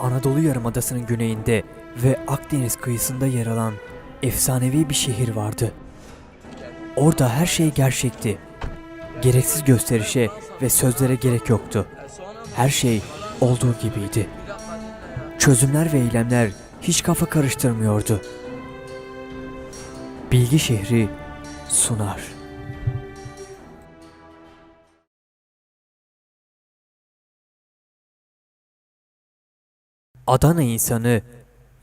Anadolu Yarımadası'nın güneyinde ve Akdeniz kıyısında yer alan efsanevi bir şehir vardı. Orada her şey gerçekti. Gereksiz gösterişe ve sözlere gerek yoktu. Her şey olduğu gibiydi. Çözümler ve eylemler hiç kafa karıştırmıyordu. Bilgi şehri sunar. Adana insanı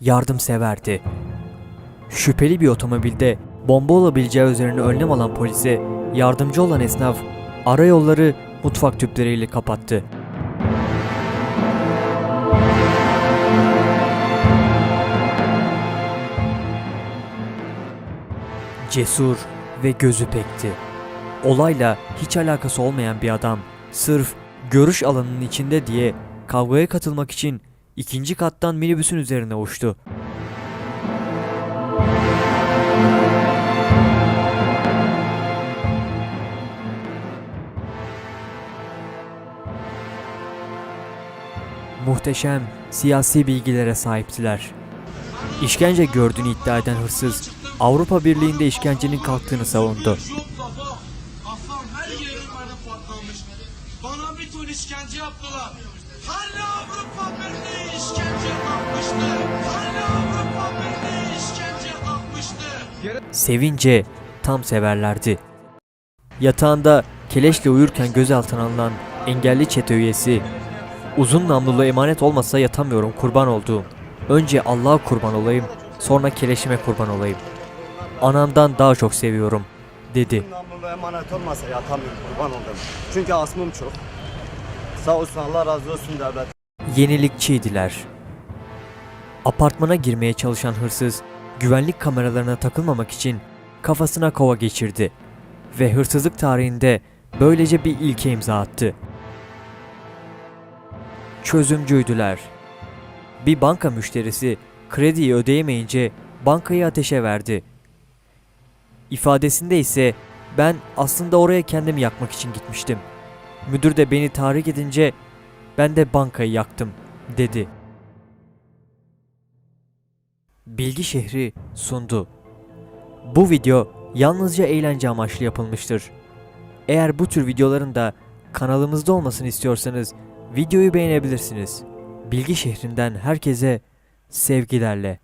yardımseverdi. Şüpheli bir otomobilde bomba olabileceği üzerine önlem alan polise yardımcı olan esnaf ara yolları mutfak tüpleriyle kapattı. Cesur ve gözü pekti. Olayla hiç alakası olmayan bir adam sırf görüş alanının içinde diye kavgaya katılmak için ikinci kattan minibüsün üzerine uçtu. Muhteşem siyasi bilgilere sahiptiler. İşkence gördüğünü iddia eden hırsız Avrupa Birliği'nde işkencenin kalktığını savundu. Her. Bana bir ton işkence yaptılar. Hani Sevince tam severlerdi. Yatağında keleşle uyurken gözaltına alınan engelli çete üyesi Uzun namlulu emanet olmasa yatamıyorum kurban olduğum. Önce Allah'a kurban olayım, sonra keleşime kurban olayım. Anamdan daha çok seviyorum, dedi. Namlulu emanet olmasa yatamıyorum kurban oldum. Çünkü asmım çok. Sağ olsun Allah razı olsun devlet. Yenilikçiydiler. Apartmana girmeye çalışan hırsız, güvenlik kameralarına takılmamak için kafasına kova geçirdi ve hırsızlık tarihinde böylece bir ilke imza attı. Çözümcüydüler. Bir banka müşterisi krediyi ödeyemeyince bankayı ateşe verdi. İfadesinde ise ben aslında oraya kendimi yakmak için gitmiştim. Müdür de beni tahrik edince ben de bankayı yaktım dedi. Bilgi şehri sundu. Bu video yalnızca eğlence amaçlı yapılmıştır. Eğer bu tür videoların da kanalımızda olmasını istiyorsanız videoyu beğenebilirsiniz. Bilgi şehrinden herkese sevgilerle.